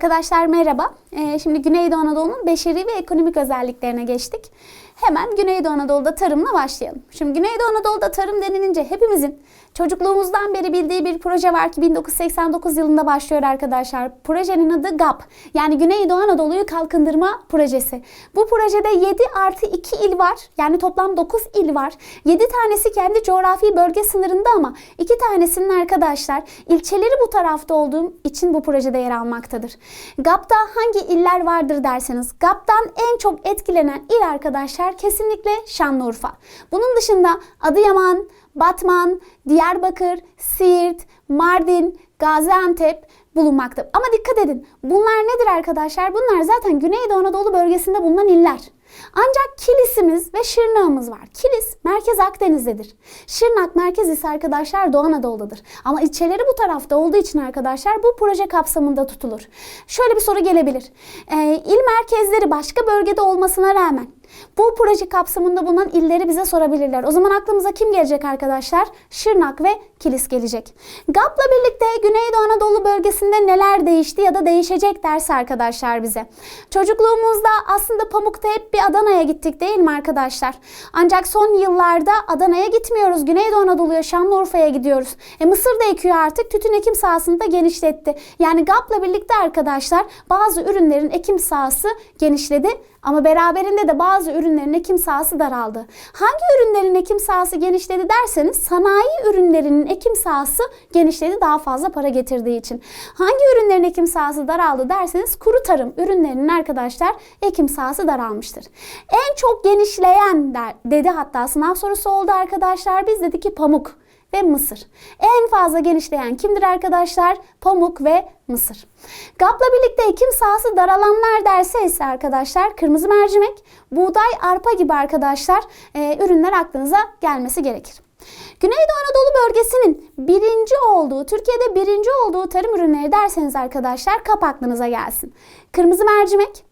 Arkadaşlar merhaba. Ee, şimdi Güneydoğu Anadolu'nun beşeri ve ekonomik özelliklerine geçtik. Hemen Güneydoğu Anadolu'da tarımla başlayalım. Şimdi Güneydoğu Anadolu'da tarım denilince hepimizin çocukluğumuzdan beri bildiği bir proje var ki 1989 yılında başlıyor arkadaşlar. Projenin adı GAP yani Güneydoğu Anadolu'yu kalkındırma projesi. Bu projede 7 artı 2 il var yani toplam 9 il var. 7 tanesi kendi coğrafi bölge sınırında ama 2 tanesinin arkadaşlar ilçeleri bu tarafta olduğum için bu projede yer almaktadır. GAP'ta hangi iller vardır derseniz GAP'tan en çok etkilenen il arkadaşlar kesinlikle Şanlıurfa. Bunun dışında Adıyaman, Batman, Diyarbakır, Siirt, Mardin, Gaziantep bulunmakta. Ama dikkat edin bunlar nedir arkadaşlar? Bunlar zaten Güneydoğu Anadolu bölgesinde bulunan iller. Ancak Kilis'imiz ve Şırnak'ımız var. Kilis merkez Akdeniz'dedir. Şırnak merkez ise arkadaşlar Doğu Anadolu'dadır. Ama ilçeleri bu tarafta olduğu için arkadaşlar bu proje kapsamında tutulur. Şöyle bir soru gelebilir. Ee, il merkezleri başka bölgede olmasına rağmen bu proje kapsamında bulunan illeri bize sorabilirler. O zaman aklımıza kim gelecek arkadaşlar? Şırnak ve Kilis gelecek. GAP'la birlikte Güneydoğu Anadolu bölgesinde neler değişti ya da değişecek derse arkadaşlar bize. Çocukluğumuzda aslında Pamuk'ta hep bir Adana'ya gittik değil mi arkadaşlar? Ancak son yıllarda Adana'ya gitmiyoruz. Güneydoğu Anadolu'ya, Şanlıurfa'ya gidiyoruz. E Mısır da ekiyor artık. Tütün ekim sahasını da genişletti. Yani GAP'la birlikte arkadaşlar bazı ürünlerin ekim sahası genişledi. Ama beraberinde de bazı ürünlerin ekim sahası daraldı. Hangi ürünlerin ekim sahası genişledi derseniz sanayi ürünlerinin ekim sahası genişledi daha fazla para getirdiği için. Hangi ürünlerin ekim sahası daraldı derseniz kuru tarım ürünlerinin arkadaşlar ekim sahası daralmıştır. En çok genişleyen der, dedi hatta sınav sorusu oldu arkadaşlar. Biz dedi ki pamuk ve mısır. En fazla genişleyen kimdir arkadaşlar? Pamuk ve mısır. GAP'la birlikte ekim sahası daralanlar derse ise arkadaşlar kırmızı mercimek, buğday, arpa gibi arkadaşlar e, ürünler aklınıza gelmesi gerekir. Güneydoğu Anadolu bölgesinin birinci olduğu, Türkiye'de birinci olduğu tarım ürünleri derseniz arkadaşlar kap aklınıza gelsin. Kırmızı mercimek,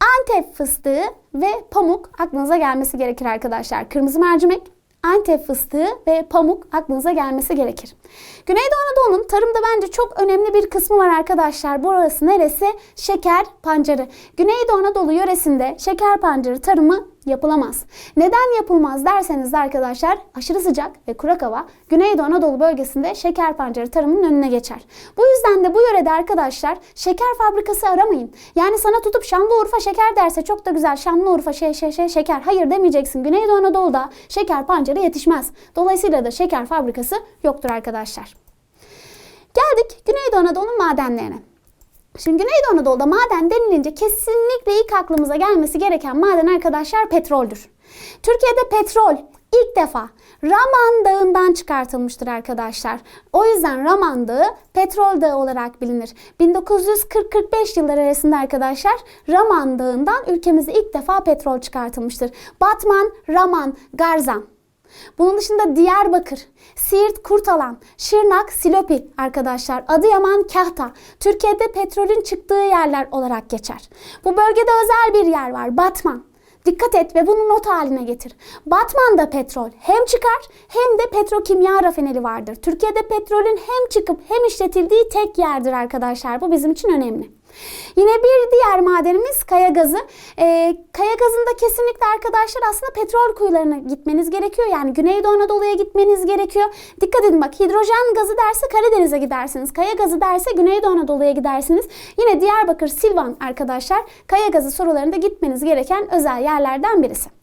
Antep fıstığı ve pamuk aklınıza gelmesi gerekir arkadaşlar. Kırmızı mercimek, Antep fıstığı ve pamuk aklınıza gelmesi gerekir. Güneydoğu Anadolu'nun tarımda bence çok önemli bir kısmı var arkadaşlar. Burası neresi? Şeker pancarı. Güneydoğu Anadolu yöresinde şeker pancarı tarımı yapılamaz. Neden yapılmaz derseniz de arkadaşlar aşırı sıcak ve kurak hava Güneydoğu Anadolu bölgesinde şeker pancarı tarımının önüne geçer. Bu yüzden de bu yörede arkadaşlar şeker fabrikası aramayın. Yani sana tutup Şanlıurfa şeker derse çok da güzel Şanlıurfa şey şey şey şeker. Hayır demeyeceksin. Güneydoğu Anadolu'da şeker pancarı yetişmez. Dolayısıyla da şeker fabrikası yoktur arkadaşlar. Geldik Güneydoğu Anadolu'nun madenlerine. Şimdi Güneydoğu Anadolu'da maden denilince kesinlikle ilk aklımıza gelmesi gereken maden arkadaşlar petroldür. Türkiye'de petrol ilk defa Raman Dağı'ndan çıkartılmıştır arkadaşlar. O yüzden Raman Dağı petrol dağı olarak bilinir. 1940-45 yılları arasında arkadaşlar Raman Dağı'ndan ülkemize ilk defa petrol çıkartılmıştır. Batman, Raman, Garzan. Bunun dışında Diyarbakır, Siirt, Kurtalan, Şırnak, Silopi arkadaşlar, Adıyaman, Kahta. Türkiye'de petrolün çıktığı yerler olarak geçer. Bu bölgede özel bir yer var, Batman. Dikkat et ve bunu not haline getir. Batman'da petrol hem çıkar hem de petrokimya rafineri vardır. Türkiye'de petrolün hem çıkıp hem işletildiği tek yerdir arkadaşlar. Bu bizim için önemli. Yine bir diğer madenimiz kaya gazı. Ee, kaya gazında kesinlikle arkadaşlar aslında petrol kuyularına gitmeniz gerekiyor. Yani Güneydoğu Anadolu'ya gitmeniz gerekiyor. Dikkat edin bak hidrojen gazı derse Karadeniz'e gidersiniz. Kaya gazı derse Güneydoğu Anadolu'ya gidersiniz. Yine Diyarbakır, Silvan arkadaşlar kaya gazı sorularında gitmeniz gereken özel yerlerden birisi.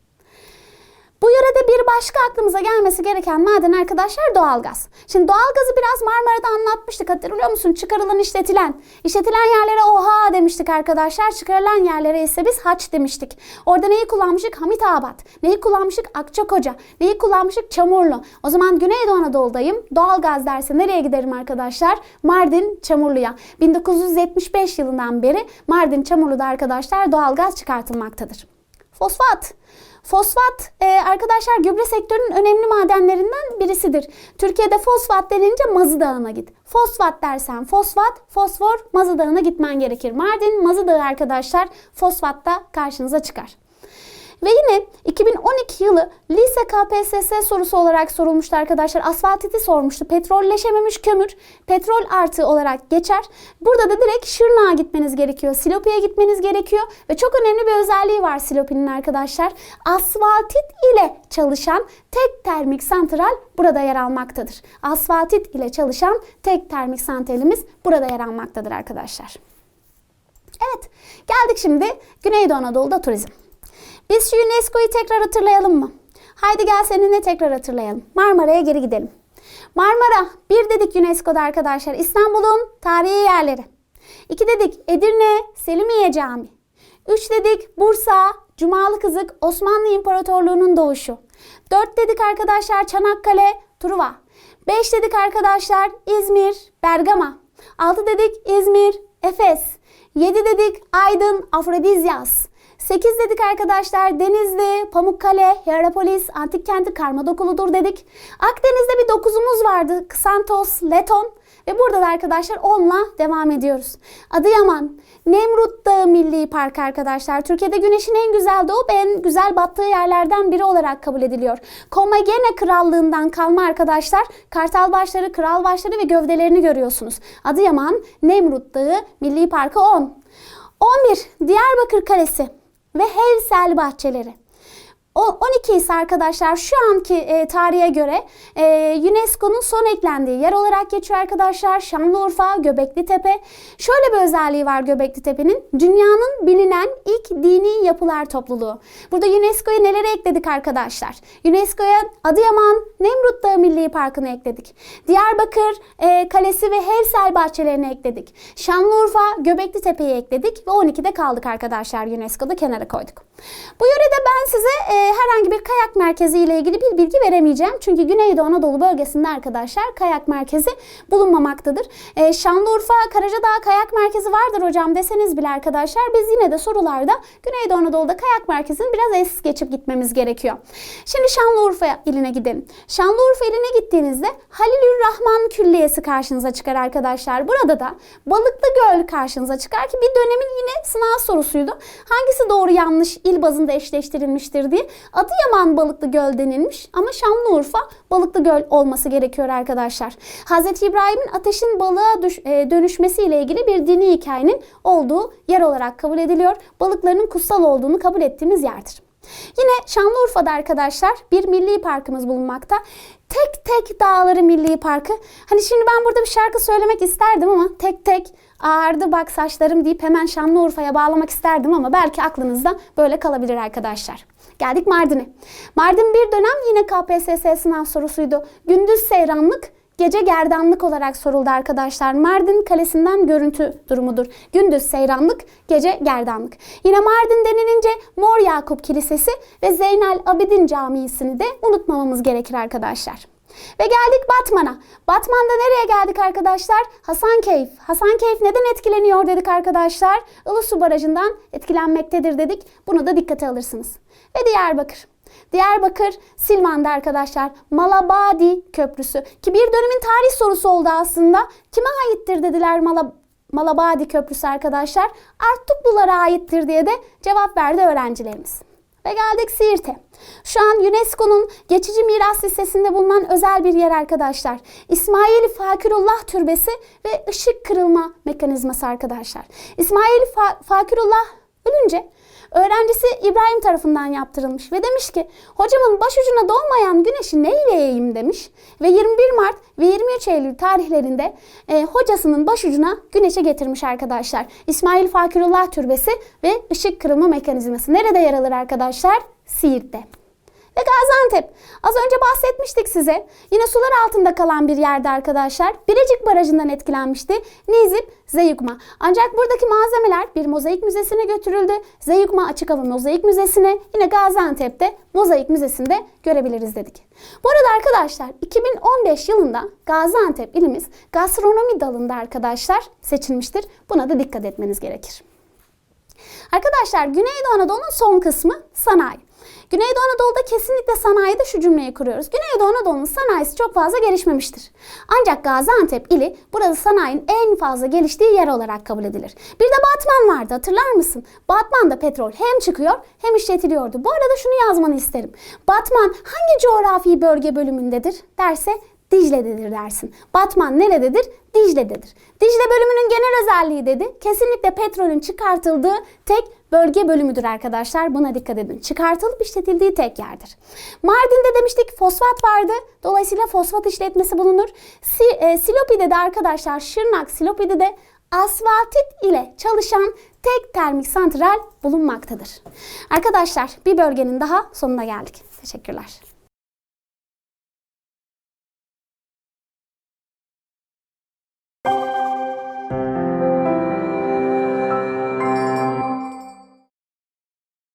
Bu yörede bir başka aklımıza gelmesi gereken maden arkadaşlar doğalgaz. Şimdi doğalgazı biraz Marmara'da anlatmıştık hatırlıyor musun? Çıkarılan işletilen. İşletilen yerlere oha demiştik arkadaşlar. Çıkarılan yerlere ise biz haç demiştik. Orada neyi kullanmıştık? Hamit Abat. Neyi kullanmıştık? Akçakoca. Neyi kullanmıştık? Çamurlu. O zaman Güneydoğu Anadolu'dayım. Doğalgaz derse nereye giderim arkadaşlar? Mardin Çamurlu'ya. 1975 yılından beri Mardin Çamurlu'da arkadaşlar doğalgaz çıkartılmaktadır. Fosfat. Fosfat e, arkadaşlar gübre sektörünün önemli madenlerinden birisidir. Türkiye'de fosfat denince Mazı Dağı'na git. Fosfat dersen fosfat, fosfor Mazı Dağı'na gitmen gerekir. Mardin Mazı Dağı arkadaşlar fosfatta karşınıza çıkar. Ve yine 2012 yılı lise KPSS sorusu olarak sorulmuştu arkadaşlar. Asfaltiti sormuştu. Petrolleşememiş kömür petrol artı olarak geçer. Burada da direkt Şırnak'a gitmeniz gerekiyor. Silopi'ye gitmeniz gerekiyor. Ve çok önemli bir özelliği var Silopi'nin arkadaşlar. Asfaltit ile çalışan tek termik santral burada yer almaktadır. Asfaltit ile çalışan tek termik santralimiz burada yer almaktadır arkadaşlar. Evet, geldik şimdi Güneydoğu Anadolu'da turizm. Biz şu UNESCO'yu tekrar hatırlayalım mı? Haydi gel seninle tekrar hatırlayalım. Marmara'ya geri gidelim. Marmara, bir dedik UNESCO'da arkadaşlar İstanbul'un tarihi yerleri. İki dedik Edirne, Selimiye Camii. Üç dedik Bursa, Cumalı Kızık, Osmanlı İmparatorluğu'nun doğuşu. Dört dedik arkadaşlar Çanakkale, Truva. Beş dedik arkadaşlar İzmir, Bergama. Altı dedik İzmir, Efes. 7 dedik Aydın, Afrodizyas. 8 dedik arkadaşlar Denizli, Pamukkale, Hierapolis, Antik Kenti, Karmadokulu'dur dedik. Akdeniz'de bir dokuzumuz vardı. Ksantos, Leton. Ve burada da arkadaşlar 10'la devam ediyoruz. Adıyaman, Nemrut Dağı Milli Park arkadaşlar. Türkiye'de güneşin en güzel doğup en güzel battığı yerlerden biri olarak kabul ediliyor. Komagene Krallığından kalma arkadaşlar kartal başları, kral başları ve gövdelerini görüyorsunuz. Adıyaman, Nemrut Dağı Milli Parkı 10. 11. Diyarbakır Kalesi ve Hevsel Bahçeleri. O 12 ise arkadaşlar şu anki e, tarihe göre e, UNESCO'nun son eklendiği yer olarak geçiyor arkadaşlar. Şanlıurfa, Göbekli Tepe. Şöyle bir özelliği var Göbekli Tepe'nin. Dünyanın bilinen ilk dini yapılar topluluğu. Burada UNESCO'ya neleri ekledik arkadaşlar? UNESCO'ya Adıyaman, Nemrut Dağı Milli Parkı'nı ekledik. Diyarbakır e, Kalesi ve Hevsel Bahçelerini ekledik. Şanlıurfa, Göbekli Tepe'yi ekledik ve 12'de kaldık arkadaşlar UNESCO'da kenara koyduk. Bu yörede ben size e, herhangi bir kayak merkezi ile ilgili bir bilgi veremeyeceğim. Çünkü Güneydoğu Anadolu bölgesinde arkadaşlar kayak merkezi bulunmamaktadır. E, Şanlıurfa, Karacadağ kayak merkezi vardır hocam deseniz bile arkadaşlar biz yine de sorularda Güneydoğu Anadolu'da kayak merkezini biraz es geçip gitmemiz gerekiyor. Şimdi Şanlıurfa iline gidelim. Şanlıurfa iline gittiğinizde Halilür Rahman Külliyesi karşınıza çıkar arkadaşlar. Burada da Balıklı Göl karşınıza çıkar ki bir dönemin yine sınav sorusuydu. Hangisi doğru yanlış il bazında eşleştirilmiştir diye. Adıyaman Balıklı Göl denilmiş ama Şanlıurfa Balıklı Göl olması gerekiyor arkadaşlar. Hz. İbrahim'in ateşin balığa düş, e, dönüşmesiyle ilgili bir dini hikayenin olduğu yer olarak kabul ediliyor. Balıkların kutsal olduğunu kabul ettiğimiz yerdir. Yine Şanlıurfa'da arkadaşlar bir milli parkımız bulunmakta. Tek tek dağları milli parkı. Hani şimdi ben burada bir şarkı söylemek isterdim ama tek tek ağardı bak saçlarım deyip hemen Şanlıurfa'ya bağlamak isterdim ama belki aklınızda böyle kalabilir arkadaşlar. Geldik Mardin'e. Mardin bir dönem yine KPSS sınav sorusuydu. Gündüz seyranlık, gece gerdanlık olarak soruldu arkadaşlar. Mardin Kalesi'nden görüntü durumudur. Gündüz seyranlık, gece gerdanlık. Yine Mardin denilince Mor Yakup Kilisesi ve Zeynel Abidin Camii'sini de unutmamamız gerekir arkadaşlar. Ve geldik Batman'a. Batman'da nereye geldik arkadaşlar? Hasankeyf. Hasankeyf neden etkileniyor dedik arkadaşlar? Ilısu Barajı'ndan etkilenmektedir dedik. Bunu da dikkate alırsınız. Ve Diyarbakır. Diyarbakır, Silvan'da arkadaşlar Malabadi Köprüsü ki bir dönemin tarih sorusu oldu aslında. Kime aittir dediler Malab Malabadi Köprüsü arkadaşlar. Artuklulara aittir diye de cevap verdi öğrencilerimiz. Ve geldik Siirt'e. Şu an UNESCO'nun geçici miras listesinde bulunan özel bir yer arkadaşlar. İsmail Fakirullah Türbesi ve ışık kırılma mekanizması arkadaşlar. İsmail Fa Fakirullah ölünce öğrencisi İbrahim tarafından yaptırılmış ve demiş ki hocamın başucuna doğmayan güneşi neyle yiyeyim demiş. Ve 21 Mart ve 23 Eylül tarihlerinde e, hocasının başucuna güneşe getirmiş arkadaşlar. İsmail Fakirullah Türbesi ve ışık kırılma mekanizması nerede yer alır arkadaşlar? Siirt'te. Ve Gaziantep. Az önce bahsetmiştik size. Yine sular altında kalan bir yerde arkadaşlar. Birecik Barajı'ndan etkilenmişti. Nizip, Zeyukma. Ancak buradaki malzemeler bir mozaik müzesine götürüldü. Zeyukma Açık Hava Mozaik Müzesi'ne yine Gaziantep'te Mozaik Müzesi'nde görebiliriz dedik. Bu arada arkadaşlar 2015 yılında Gaziantep ilimiz gastronomi dalında arkadaşlar seçilmiştir. Buna da dikkat etmeniz gerekir. Arkadaşlar Güneydoğu Anadolu'nun son kısmı sanayi. Güneydoğu Anadolu'da kesinlikle sanayide şu cümleyi kuruyoruz. Güneydoğu Anadolu'nun sanayisi çok fazla gelişmemiştir. Ancak Gaziantep ili burada sanayinin en fazla geliştiği yer olarak kabul edilir. Bir de Batman vardı hatırlar mısın? Batman'da petrol hem çıkıyor hem işletiliyordu. Bu arada şunu yazmanı isterim. Batman hangi coğrafi bölge bölümündedir derse Dicle'dedir dersin. Batman nerededir? Dicle'dedir. Dicle bölümünün genel özelliği dedi. Kesinlikle petrolün çıkartıldığı tek bölge bölümüdür arkadaşlar. Buna dikkat edin. Çıkartılıp işletildiği tek yerdir. Mardin'de demiştik fosfat vardı. Dolayısıyla fosfat işletmesi bulunur. Si, e, Silopi'de de arkadaşlar Şırnak Silopi'de de asfaltit ile çalışan tek termik santral bulunmaktadır. Arkadaşlar bir bölgenin daha sonuna geldik. Teşekkürler. you.